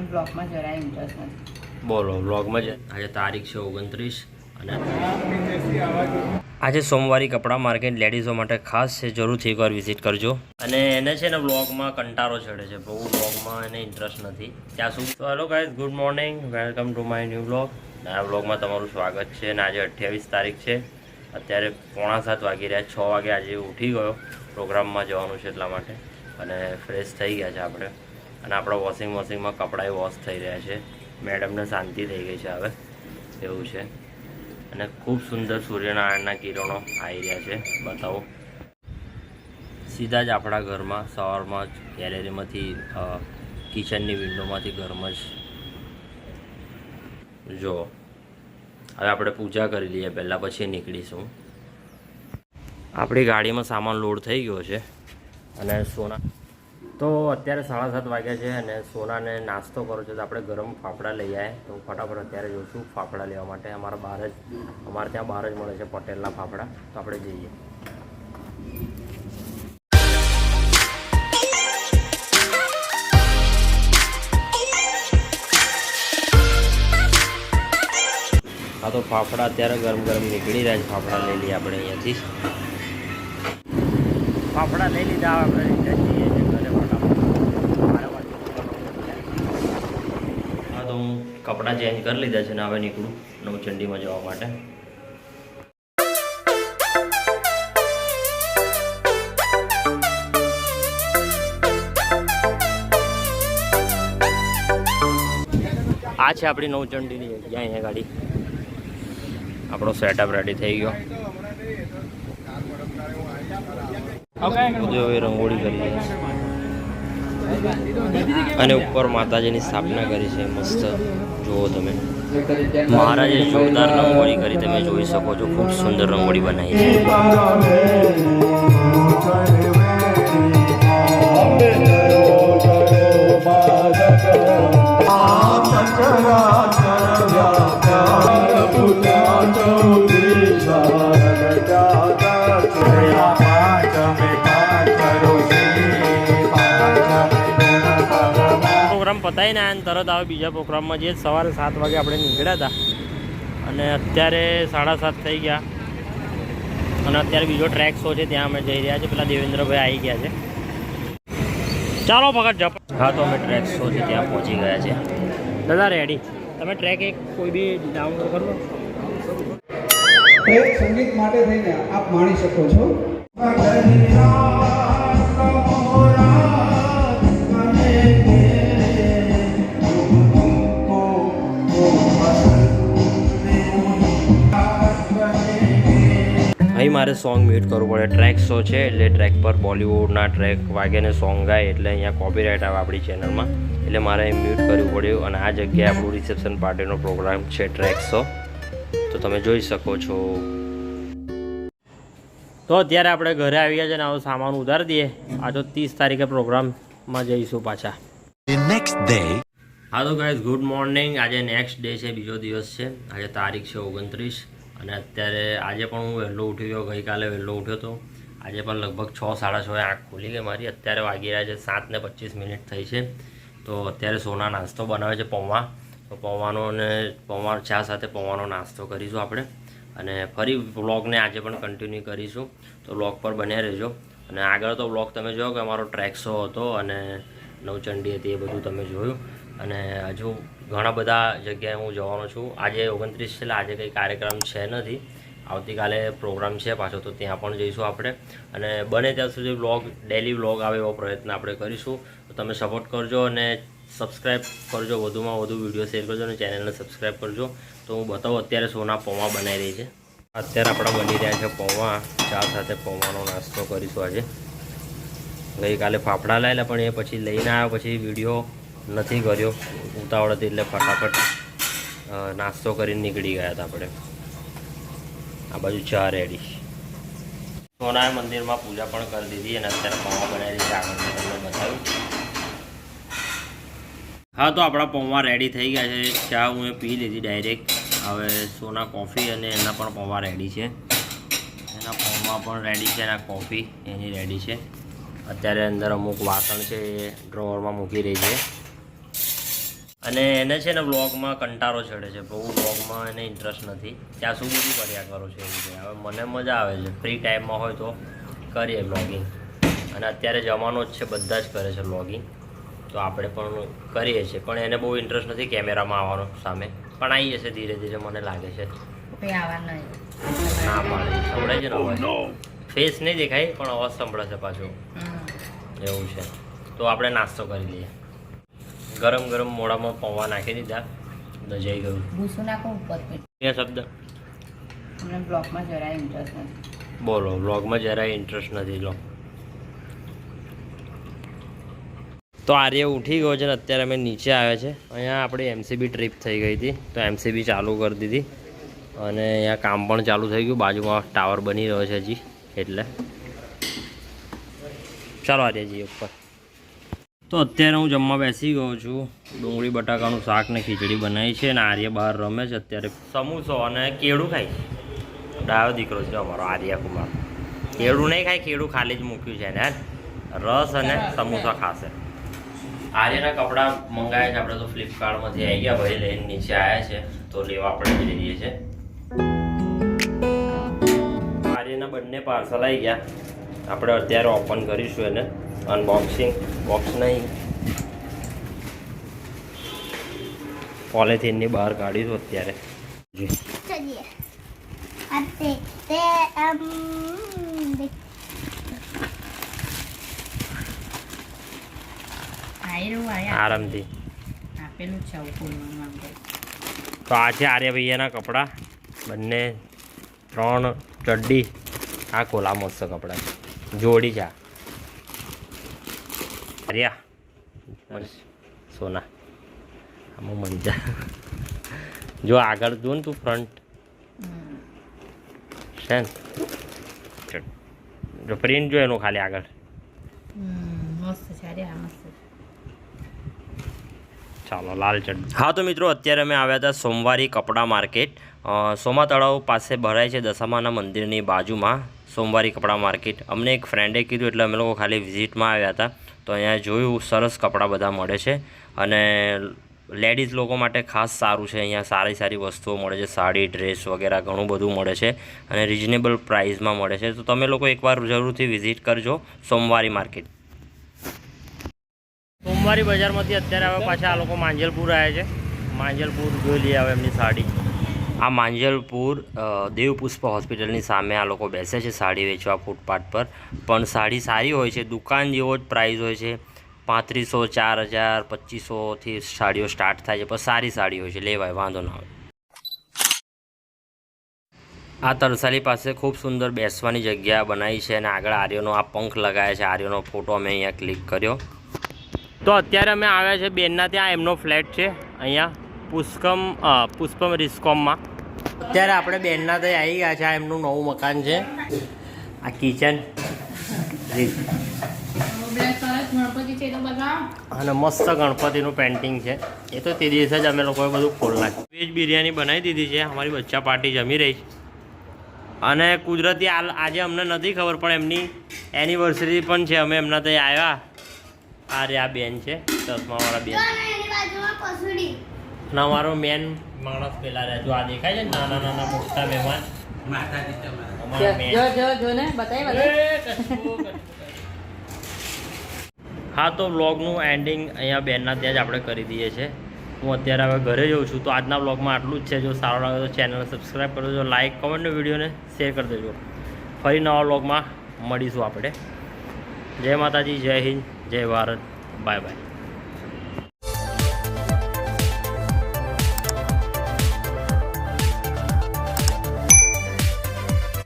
મને બ્લોગમાં જરાય ઇન્ટરેસ્ટ નથી. બોલો વ્લોગમાં જ આજે તારીખ છે ઓગણત્રીસ અને આજે સોમવારે કપડાં માર્કેટ લેડીઝો માટે ખાસ છે, જરૂરથી એકવાર વિઝિટ કરજો. અને એને છે ને વ્લોગમાં કંટાળો ચડે છે, બહુ વ્લોગમાં એને ઇન્ટરેસ્ટ નથી. ત્યાં સુધી તો hello guys good morning welcome to my new vlog આ વ્લોગમાં તમારું સ્વાગત છે અને આજે અઠ્યાવીસ તારીખ છે. અત્યારે પોણા સાત વાગી રહ્યા, છ વાગે આજે ઉઠી ગયો, પ્રોગ્રામમાં જવાનું છે એટલા માટે. અને ફ્રેશ થઈ ગયા છે આપણે. અને આપણા વોશિંગ મશીનમાં કપડાં વોશ થઈ રહ્યા છે. મેડમને શાંતિ થઈ ગઈ છે હવે. એવું છે. અને ખૂબ સુંદર સૂર્યનારાયણના કિરણો આવી રહ્યા છે. બતાવો. સીધા જ આપણા ઘરમાં, સવારમાં જ ગેલેરીમાંથી કિચનની વિન્ડોમાંથી ઘરમાં જ. જો હવે આપણે પૂજા કરી લઈએ. પહેલાં પછી નીકળીશું. આપણી ગાડીમાં સામાન લોડ થઈ ગયો છે. અને સોના તો અત્યારે સાડા સાત વાગ્યા છે અને સોનાને નાસ્તો કરો છો તો આપણે ગરમ ફાફડા લઈ જાય તો ફટાફટ અત્યારે જોઈશું ફાફડા લેવા માટે. અમારા બહાર જ, અમારે ત્યાં બહાર જ મળે છે પટેલના ફાફડા. તો આપણે જઈએ. હા, તો ફાફડા અત્યારે ગરમ ગરમ નીકળી રહ્યા છે. ફાફડા લઈ લઈએ આપણે અહીંયાથી. ફાફડા લઈ લીધા, આપણે રિટર્ન જઈએ છીએ ઘરે ફટાફટ બાર વાગે હા તો હું કપડાં ચેન્જ કરી લીધા છે ને હવે નીકળું નવચંડીમાં જવા માટે. આ છે આપણી નવચંડીની જગ્યા અહીંયા ગાડી. આપણો સેટઅપ રેડી થઈ ગયો. રંગોળી કરી અને ઉપર માતાજીની સ્થાપના કરી છે, મસ્ત જુઓ તમે. મહારાજે જોરદાર રંગોળી કરી, તમે જોઈ શકો છો, ખૂબ સુંદર રંગોળી બનાવી છે. પ્રોગ્રામ પતાવી ને તરત આવે બીજા પ્રોગ્રામમાં જે સવારે સાત વાગે આપણે નીકળ્યા હતા. અને અત્યારે સાડા સાત થઈ ગયા. અને અત્યારે બીજો ટ્રેક શો છે, ત્યાં અમે જઈ રહ્યા છીએ. પેલા દેવેન્દ્રભાઈ આવી ગયા છે. ચાલો, ભગત જપ. હા, તો અમે ટ્રેક શો છે, ત્યાં પહોંચી ગયા છે દાદા રેડી તમે ટ્રેક એક કોઈ બી ડાઉનલોડ કરો સંગીત માટે થઈને આપ માણી શકો છો. મારે સોંગ મ્યુટ કરવું પડે. ટ્રેક શો છે એટલે ટ્રેક પર બોલિવૂડના ટ્રેક વાગ્યાને સોંગ ગાય એટલે અહીંયા કોપીરાઇટ આવે આપણી ચેનલમાં એટલે મારે મ્યુટ કરવું પડ્યું અને આ જગ્યાએ આપણું રિસેપ્શન પાર્ટીનો પ્રોગ્રામ છે ટ્રેક શો. તો તમે જોઈ શકો છો. તો અત્યારે આપણે ઘરે આવી ગયા છે ને આવો સામાન ઉધાર દઈએ. આ તો ત્રીસ તારીખે પ્રોગ્રામમાં જઈશું પાછા. The next હા તો ગાઈઝ ગુડ મોર્નિંગ આજે નેક્સ્ટ ડે છે બીજો દિવસ છે. આજે તારીખ છે ઓગણત્રીસ. અને અત્યારે આજે પણ હું વહેલો ઉઠી ગયો ગઈકાલે વહેલો ઉઠ્યો હતો. આજે પણ લગભગ છ, સાડા છ આંખ ખુલી ગઈ મારી. અત્યારે વાગી રહ્યા છે સાત ને પચીસ મિનિટ થઈ છે. તો અત્યારે સોના નાસ્તો બનાવે છે પૌવા. તો પૌવાનો અને પૌવા ચા સાથે પૌવાનો નાસ્તો કરીશું આપણે. અને ફરી વ્લોગને આજે પણ કન્ટિન્યુ કરીશું. તો વ્લોગ પર બન્યા રહેજો. અને આગળ તો વ્લોગ તમે જોયો કે અમારો ટ્રેક શો હતો અને નવચંડી હતી એ બધું તમે જોયું. અને હજુ ઘણા બધા જગ્યાએ હું જવાનો છું. આજે ઓગણત્રીસ એટલે આજે કંઈ કાર્યક્રમ છે નથી. આવતીકાલે પ્રોગ્રામ છે પાછો, તો ત્યાં પણ જઈશું આપણે. અને બને ત્યાં સુધી વ્લોગ ડેલી વ્લોગ આવે એવો પ્રયત્ન આપણે કરીશું. તો તમે સપોર્ટ કરજો અને સબસ્ક્રાઈબ કરજો. વધુમાં વધુ વીડિયો શેર કરજો અને ચેનલને સબસ્ક્રાઈબ કરજો. તો હું બતાવું, અત્યારે સોના પૌવા બનાવી રહી છે. અત્યારે આપણા બની રહ્યા છે પૌવા. ચા સાથે પૌવાનો નાસ્તો કરીશું આજે. ગઈકાલે ફાફડા લાવેલા પણ એ પછી લઈને આવ્યા પછી વીડિયો નથી કર્યો. ઉતાવળ હતી એટલે ફટાફટ નાસ્તો કરીને નીકળી ગયા હતા આપણે. આ બાજુ ચા રેડી. સોના મંદિરમાં પૂજા પણ કરી દીધી અને અત્યારે પૌવા બનાવી છે આગળ તમને બતાવ્યું. હા, તો આપણા પૌવા રેડી થઈ ગયા છે. ચા હું પી લીધી ડાયરેક્ટ હવે સોના કોફી અને એના પણ પૌવા રેડી છે. એના પૌવા પણ રેડી છે એના કોફી એની રેડી છે. અત્યારે અંદર અમુક વાસણ છે એ ડ્રોવરમાં મૂકી રહી છે. અને એને છે ને બ્લોગમાં કંટાળો ચડે છે. બહુ બ્લોગમાં એને ઇન્ટરેસ્ટ નથી. ત્યાં શું બધું કર્યા કરો છો એવું છે હવે મને મજા આવે છે. ફ્રી ટાઈમમાં હોય તો કરીએ બ્લોગિંગ અને અત્યારે જવાનો જ છે બધા જ કરે છે બ્લોગિંગ તો આપણે પણ કરીએ છીએ. પણ એને બહુ ઇન્ટરેસ્ટ નથી કેમેરામાં આવવાનો સામે. પણ આવી જશે ધીરે ધીરે મને લાગે છે. ના મળે સંભળાય છે ને અવાજ? ફેસ નહીં દેખાય પણ અવાજ સંભળાશે પાછો. એવું છે. તો આપણે નાસ્તો કરી લઈએ. ગરમ ગરમ મોડામાં પૌવા નાખી દીધા. દજાઈ ગયું. ભૂસું નાખો ઉપર એ શબ્દ. મને બ્લોગમાં જરાય ઇન્ટરેસ્ટ નથી. બોલો બ્લોગમાં જરાય ઇન્ટરેસ્ટ નથી લો. તો આર્ય ઉઠી ગયો છે ને અત્યારે અમે નીચે આવ્યા છે. અહીંયા આપણી એમસીબી ટ્રીપ થઈ ગઈ હતી. તો એમસીબી ચાલુ કરી દીધી. અને અહીંયા કામ પણ ચાલુ થઈ ગયું. બાજુમાં ટાવર બની રહ્યો છે હજી એટલે. ચાલો આર્યજી ઉપર. તો અત્યારે હું જમવા બેસી ગયો છું. ડુંગળી, બટાકાનું શાક ને ખીચડી બનાવી છે અને આર્ય બહાર રમે છે. અત્યારે સમોસો અને કેળું ખાય છે. ડાયો દીકરો છે અમારો આર્ય કુમાર કેળું નહીં ખાય, કેળું ખાલી જ મૂક્યું છે ને રસ અને સમોસા ખાશે. આર્યના કપડાં મંગાવ્યા છે, આપણે તો ફ્લિપકાર્ટમાંથી આવી ગયા ભાઈ લઈને નીચે આવ્યા છે. તો લેવા આપણે જઈ રહીએ છીએ. આર્યના બંને પાર્સલ આવી ગયા. આપણે અત્યારે ઓપન કરીશું એને. અનબોક્સિંગ બોક્સ નહીં. પોલિથીનની બહાર કાઢીશું અત્યારે. આરામથી. તો આ છે આર્યભાઈના કપડાં. બંને ત્રણ ચડ્ડી. આ કોલા મસ્ત કપડાં. જોડી છે આર્યા સોના આમાં મળી જા જો આગળ જો ને તું ફ્રન્ટ છે ને જો પ્રિન્ટ જો એનું ખાલી આગળ. ચાલો લાલ ચડ. હા તો મિત્રો અત્યારે અમે આવ્યા હતા સોમવારી કપડાં માર્કેટ. સોમા તળાવ પાસે ભરાય છે દશામાના મંદિરની બાજુમાં સોમવારી કપડાં માર્કેટ. અમને એક ફ્રેન્ડે કીધું એટલે અમે લોકો ખાલી વિઝિટમાં આવ્યા હતા. તો અહીંયા જોયું સરસ કપડાં બધા મળે છે અને લેડીઝ લોકો માટે ખાસ સારું છે. અહીંયા સારી સારી વસ્તુઓ મળે છે, સાડી, ડ્રેસ વગેરે ઘણું બધું મળે છે અને રિઝનેબલ પ્રાઇસમાં મળે છે. તો તમે લોકો એકવાર જરૂરથી વિઝિટ કરજો સોમવારી માર્કેટ સોમવારી બજારમાંથી અત્યારે હવે પાછા આ લોકો માંજલપુર આવ્યા છે. માંજલપુર જોઈ લઈએ હવે એમની સાડી. આ માંજલપુર દેવપુષ્પ હોસ્પિટલની સામે આ લોકો બેસે છે સાડી વેચવા ફૂટપાથ પર. પણ સાડી સારી હોય છે, દુકાન જેવો જ પ્રાઇસ હોય છે. પાંત્રીસો, ચાર હજાર, પચીસોથી સાડીઓ સ્ટાર્ટ થાય છે. પણ સારી સાડી હોય છે, લેવાય, વાંધો ના આવે. આ તરસાલી પાસે ખૂબ સુંદર બેસવાની જગ્યા બનાવી છે અને આગળ આર્યોનો આ પંખ લગાવ્યા છે. આર્યોનો ફોટો અમે અહીંયા ક્લિક કર્યો. તો અત્યારે અમે આવ્યા છે બેનના ત્યાં. એમનો ફ્લેટ છે અહીંયા. પુષ્કમ પુષ્પમ રિસ્કોમમાં અત્યારે આપણે બેનના ત્યાં આવી ગયા છે, આ એમનું નવું મકાન છે. આ કિચન અને મસ્ત ગણપતિનું પેન્ટિંગ છે. એ તો તે દિવસે જ અમે લોકોએ બધું ખોલ નાખ્યું વેજ બિરયાની બનાવી દીધી છે, અમારી બચ્ચા પાર્ટી જમી રહી અને કુદરતી આજે અમને નથી ખબર, પણ એમની એનિવર્સરી પણ છે. અમે એમના ત્યાં આવ્યા. આ રે આ બેન છે, ચશ્માવાળા બેન. અને અમારો મેન માણસ પેલા રહે. જો આ દેખાય છે નાના નાના મોટા મહેમાન. હા તો બ્લોગનું એન્ડિંગ અહીંયા બેનના ત્યાં જ આપણે કરી દઈએ છીએ. હું અત્યારે હવે ઘરે જઉં છું તો આજના બ્લોગમાં આટલું જ છે. જો સારો લાગે તો ચેનલ સબસ્ક્રાઈબ કરી દેજો લાઇક કમેન્ટ વિડીયોને શેર કરી દેજો. ફરી નવા બ્લોગમાં મળીશું આપણે. જય માતાજી જય હિન્દ જય ભારત. Bye bye